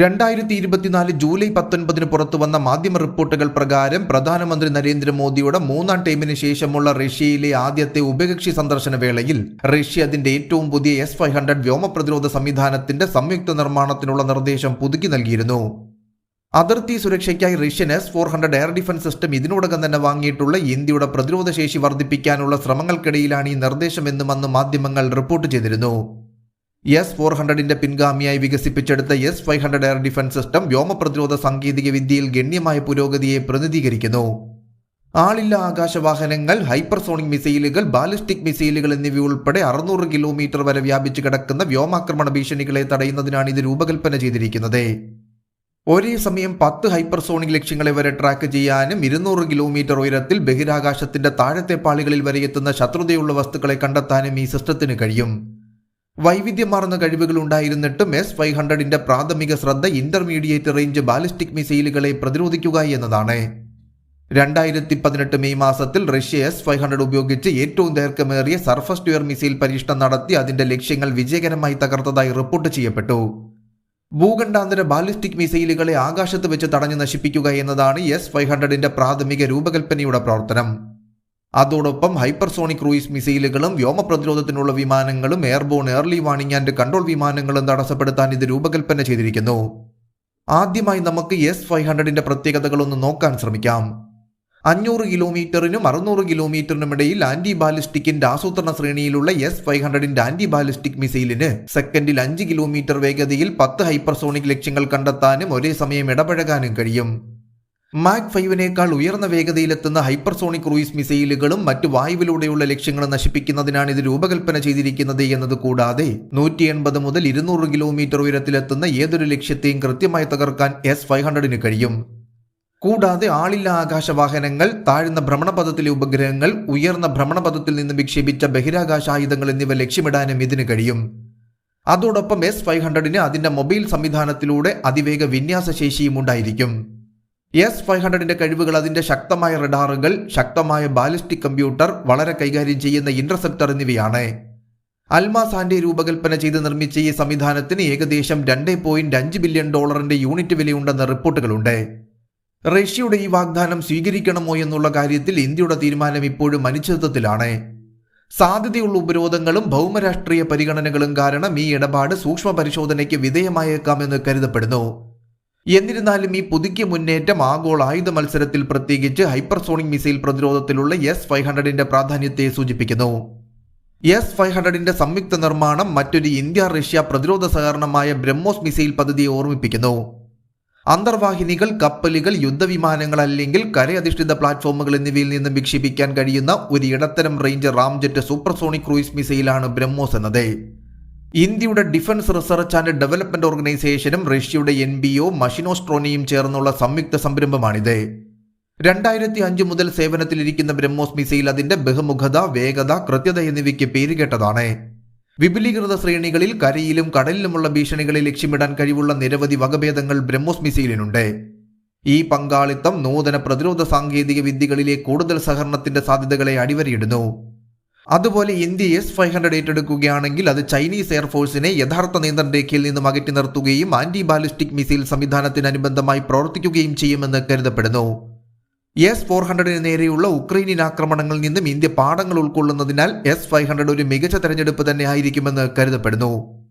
രണ്ടായിരത്തി ഇരുപത്തിനാല് ജൂലൈ പത്തൊൻപതിന് പുറത്തു വന്ന മാധ്യമ റിപ്പോർട്ടുകൾ പ്രകാരം പ്രധാനമന്ത്രി നരേന്ദ്രമോദിയുടെ മൂന്നാം ടൈമിന് ശേഷമുള്ള റഷ്യയിലെ ആദ്യത്തെ ഉഭയകക്ഷി സന്ദർശന വേളയിൽ റഷ്യ അതിന്റെ ഏറ്റവും പുതിയ എസ് ഫൈവ് ഹൺഡ്രഡ് വ്യോമ പ്രതിരോധ സംവിധാനത്തിന്റെ സംയുക്ത നിർമ്മാണത്തിനുള്ള നിർദ്ദേശം പുതുക്കി നൽകിയിരുന്നു. അതിർത്തി സുരക്ഷയ്ക്കായി Russian S four hundred air defence system ഇതിനോടകം തന്നെ വാങ്ങിയിട്ടുള്ള ഇന്ത്യയുടെ പ്രതിരോധ ശേഷി വർദ്ധിപ്പിക്കാനുള്ള ശ്രമങ്ങൾക്കിടയിലാണ് ഈ നിർദ്ദേശമെന്നും അന്ന് മാധ്യമങ്ങൾ റിപ്പോർട്ട് ചെയ്തിരുന്നു. എസ് ഫോർ ഹൺഡ്രഡിന്റെ പിൻഗാമിയായി വികസിപ്പിച്ചെടുത്ത S five hundred air defence system വ്യോമ പ്രതിരോധ സാങ്കേതിക വിദ്യയിൽ ഗണ്യമായ പുരോഗതിയെ പ്രതിനിധീകരിക്കുന്നു. ആളില്ല ആകാശവാഹനങ്ങൾ ഹൈപ്പർസോണിക് മിസൈലുകൾ ബാലിസ്റ്റിക് മിസൈലുകൾ എന്നിവയുൾപ്പെടെ അറുന്നൂറ് കിലോമീറ്റർ വരെ വ്യാപിച്ചു കിടക്കുന്ന വ്യോമാക്രമണ ഭീഷണികളെ തടയുന്നതിനാണ് ഇത് രൂപകൽപ്പന ചെയ്തിരിക്കുന്നത്. ഒരേ സമയം പത്ത് ഹൈപ്പർസോണിക് ലക്ഷ്യങ്ങളെ വരെ ട്രാക്ക് ചെയ്യാനും ഇരുന്നൂറ് കിലോമീറ്റർ ഉയരത്തിൽ ബഹിരാകാശത്തിന്റെ താഴത്തെ പാളികളിൽ വരെ എത്തുന്ന ശത്രുതയുള്ള വസ്തുക്കളെ കണ്ടെത്താനും ഈ സിസ്റ്റത്തിന് കഴിയും. വൈവിധ്യമാർന്ന കഴിവുകൾ ഉണ്ടായിരുന്നിട്ടും എസ് ഫൈവ് ഹൺഡ്രഡിന്റെ പ്രാഥമിക ശ്രദ്ധ ഇന്റർമീഡിയറ്റ് റേഞ്ച് ബാലിസ്റ്റിക് മിസൈലുകളെ പ്രതിരോധിക്കുക എന്നതാണ്. രണ്ടായിരത്തി പതിനെട്ട് മെയ് മാസത്തിൽ റഷ്യ എസ് ഫൈവ് ഹൺഡ്രഡ് ഉപയോഗിച്ച് ഏറ്റവും ദൈർഘ്യമേറിയ സർഫസ് ടു എയർ മിസൈൽ പരീക്ഷണം നടത്തി അതിന്റെ ലക്ഷ്യങ്ങൾ വിജയകരമായി തകർത്തതായി റിപ്പോർട്ട് ചെയ്യപ്പെട്ടു. ഭൂഖണ്ഡാന്തര ബാലിസ്റ്റിക് മിസൈലുകളെ ആകാശത്ത് വെച്ച് തടഞ്ഞു നശിപ്പിക്കുക എന്നതാണ് എസ് ഫൈവ് ഹൺഡ്രഡിന്റെ പ്രാഥമിക രൂപകൽപ്പനയുടെ പ്രവർത്തനം. അതോടൊപ്പം ഹൈപ്പർസോണിക് ക്രൂയിസ് മിസൈലുകളും വ്യോമ പ്രതിരോധത്തിനുള്ള വിമാനങ്ങളും airborne early warning and control വിമാനങ്ങളും തടസ്സപ്പെടുത്താൻ ഇത് രൂപകൽപ്പന ചെയ്തിരിക്കുന്നു. ആദ്യമായി നമുക്ക് എസ് ഫൈവ് ഹൺഡ്രഡിന്റെ പ്രത്യേകതകളൊന്ന് നോക്കാൻ ശ്രമിക്കാം. അഞ്ഞൂറ് കിലോമീറ്ററിനും അറുന്നൂറ് കിലോമീറ്ററിനും ഇടയിൽ ആന്റി ബാലിസ്റ്റിക്കിന്റെ ആസൂത്രണ ശ്രേണിയിലുള്ള എസ് ഫൈവ് ഹൺഡ്രഡിന്റെ ആന്റി ബാലിസ്റ്റിക് മിസൈലിന് സെക്കൻഡിൽ അഞ്ച് കിലോമീറ്റർ വേഗതയിൽ പത്ത് ഹൈപ്പർസോണിക് ലക്ഷ്യങ്ങൾ കണ്ടെത്താനും ഒരേ സമയം ഇടപഴകാനും കഴിയും. മാക് ഫൈവിനേക്കാൾ ഉയർന്ന വേഗതയിലെത്തുന്ന ഹൈപ്പർസോണിക് ക്രൂയിസ് മിസൈലുകളും മറ്റ് വായുവിലൂടെയുള്ള ലക്ഷ്യങ്ങൾ നശിപ്പിക്കുന്നതിനാണ് ഇത് രൂപകൽപ്പന ചെയ്തിരിക്കുന്നത് എന്നത് കൂടാതെ നൂറ്റി എൺപത് മുതൽ ഇരുന്നൂറ് കിലോമീറ്റർ ഉയരത്തിലെത്തുന്ന ഏതൊരു ലക്ഷ്യത്തെയും കൃത്യമായി തകർക്കാൻ എസ് ഫൈവ് ഹൺഡ്രഡിന് കഴിയും. കൂടാതെ ആളില്ല ആകാശവാഹനങ്ങൾ താഴ്ന്ന ഭ്രമണപഥത്തിലെ ഉപഗ്രഹങ്ങൾ ഉയർന്ന ഭ്രമണപഥത്തിൽ നിന്ന് വിക്ഷേപിച്ച ബഹിരാകാശ ആയുധങ്ങൾ എന്നിവ ലക്ഷ്യമിടാനും ഇതിന് കഴിയും. അതോടൊപ്പം എസ് ഫൈവ് ഹൺഡ്രഡിന് അതിന്റെ മൊബൈൽ സംവിധാനത്തിലൂടെ അതിവേഗ വിന്യാസ ശേഷിയും ഉണ്ടായിരിക്കും. എസ് ഫൈവ് ഹൺഡ്രഡിന്റെ കഴിവുകൾ അതിന്റെ ശക്തമായ റഡാറുകൾ ശക്തമായ ബാലിസ്റ്റിക് കമ്പ്യൂട്ടർ വളരെ കൈകാര്യം ചെയ്യുന്ന ഇന്റർസെപ്റ്റർ എന്നിവയാണ്. അൽമാസാന്റെ രൂപകൽപ്പന ചെയ്ത് നിർമ്മിച്ച ഈ സംവിധാനത്തിന് ഏകദേശം രണ്ട് പോയിന്റ് അഞ്ച് ബില്യൺ ഡോളറിന്റെ യൂണിറ്റ് വിലയുണ്ടെന്ന റിപ്പോർട്ടുകളുണ്ട്. റഷ്യയുടെ ഈ വാഗ്ദാനം സ്വീകരിക്കണമോ എന്നുള്ള കാര്യത്തിൽ ഇന്ത്യയുടെ തീരുമാനം ഇപ്പോഴും അനിശ്ചിതത്വത്തിലാണ്. സാധ്യതയുള്ള ഉപരോധങ്ങളും ഭൗമരാഷ്ട്രീയ പരിഗണനകളും കാരണം ഈ ഇടപാട് സൂക്ഷ്മ പരിശോധനയ്ക്ക് വിധേയമായേക്കാമെന്ന് കരുതപ്പെടുന്നു. എന്നിരുന്നാലും ഈ പുതുക്കിയ മുന്നേറ്റം ആഗോള ആയുധ മത്സരത്തിൽ പ്രത്യേകിച്ച് ഹൈപ്പർസോണിക് മിസൈൽ പ്രതിരോധത്തിലുള്ള എസ് ഫൈവ് ഹൺഡ്രഡിന്റെ പ്രാധാന്യത്തെ സൂചിപ്പിക്കുന്നു. എസ് ഫൈവ് ഹൺഡ്രഡിന്റെ സംയുക്ത നിർമ്മാണം മറ്റൊരു ഇന്ത്യ റഷ്യ പ്രതിരോധ സഹകരണമായ ബ്രഹ്മോസ് മിസൈൽ പദ്ധതിയെ ഓർമ്മിപ്പിക്കുന്നു. അന്തർവാഹിനികൾ കപ്പലുകൾ യുദ്ധവിമാനങ്ങൾ അല്ലെങ്കിൽ കരയധിഷ്ഠിത പ്ലാറ്റ്ഫോമുകൾ എന്നിവയിൽ നിന്നും വിക്ഷേപിക്കാൻ കഴിയുന്ന ഒരു ഇടത്തരം റേഞ്ച് റാംജെറ്റ് സൂപ്പർസോണിക് ക്രൂയിസ് മിസൈലാണ് ബ്രഹ്മോസ് എന്നത്. ഇന്ത്യയുടെ ഡിഫൻസ് റിസർച്ച് ആൻഡ് ഡെവലപ്മെന്റ് ഓർഗനൈസേഷനും റഷ്യയുടെ എൻ ബി ഒ മഷിനോസ്ട്രോണിയും ചേർന്നുള്ള സംയുക്ത സംരംഭമാണിത്. രണ്ടായിരത്തി അഞ്ച് മുതൽ സേവനത്തിലിരിക്കുന്ന ബ്രഹ്മോസ് മിസൈൽ അതിന്റെ ബഹുമുഖത വേഗത കൃത്യത എന്നിവയ്ക്ക് പേരുകേട്ടതാണ് വിപുലീകൃത ശ്രേണികളിൽ കരയിലും കടലിലുമുള്ള ഭീഷണികളെ ലക്ഷ്യമിടാൻ കഴിവുള്ള നിരവധി വകഭേദങ്ങൾ ബ്രഹ്മോസ് മിസൈലിനുണ്ട്. ഈ പങ്കാളിത്തം നൂതന പ്രതിരോധ സാങ്കേതിക വിദ്യകളിലെ കൂടുതൽ സഹകരണത്തിന്റെ സാധ്യതകളെ അടിവരയിടുന്നു. അതുപോലെ ഇന്ത്യ എസ് ഫൈവ് ഹൺഡ്രഡ് ഏറ്റെടുക്കുകയാണെങ്കിൽ അത് ചൈനീസ് എയർഫോഴ്സിനെ യഥാർത്ഥ നിയന്ത്രണ രേഖയിൽ നിന്നും അകറ്റി നിർത്തുകയും ആന്റി ബാലിസ്റ്റിക് മിസൈൽ സംവിധാനത്തിന് സംവിധാനത്തിനനുബന്ധമായി പ്രവർത്തിക്കുകയും ചെയ്യുമെന്ന് കരുതപ്പെടുന്നു. എസ് ഫോർ ഹൺഡ്രഡിന് നേരെയുള്ള ഉക്രൈനിയൻ ആക്രമണങ്ങളിൽ നിന്നും ഇന്ത്യ പാഠങ്ങൾ ഉൾക്കൊള്ളുന്നതിനാൽ എസ് ഫൈവ് ഹൺഡ്രഡ് ഒരു മികച്ച തെരഞ്ഞെടുപ്പ് തന്നെ ആയിരിക്കുമെന്ന് കരുതപ്പെടുന്നു.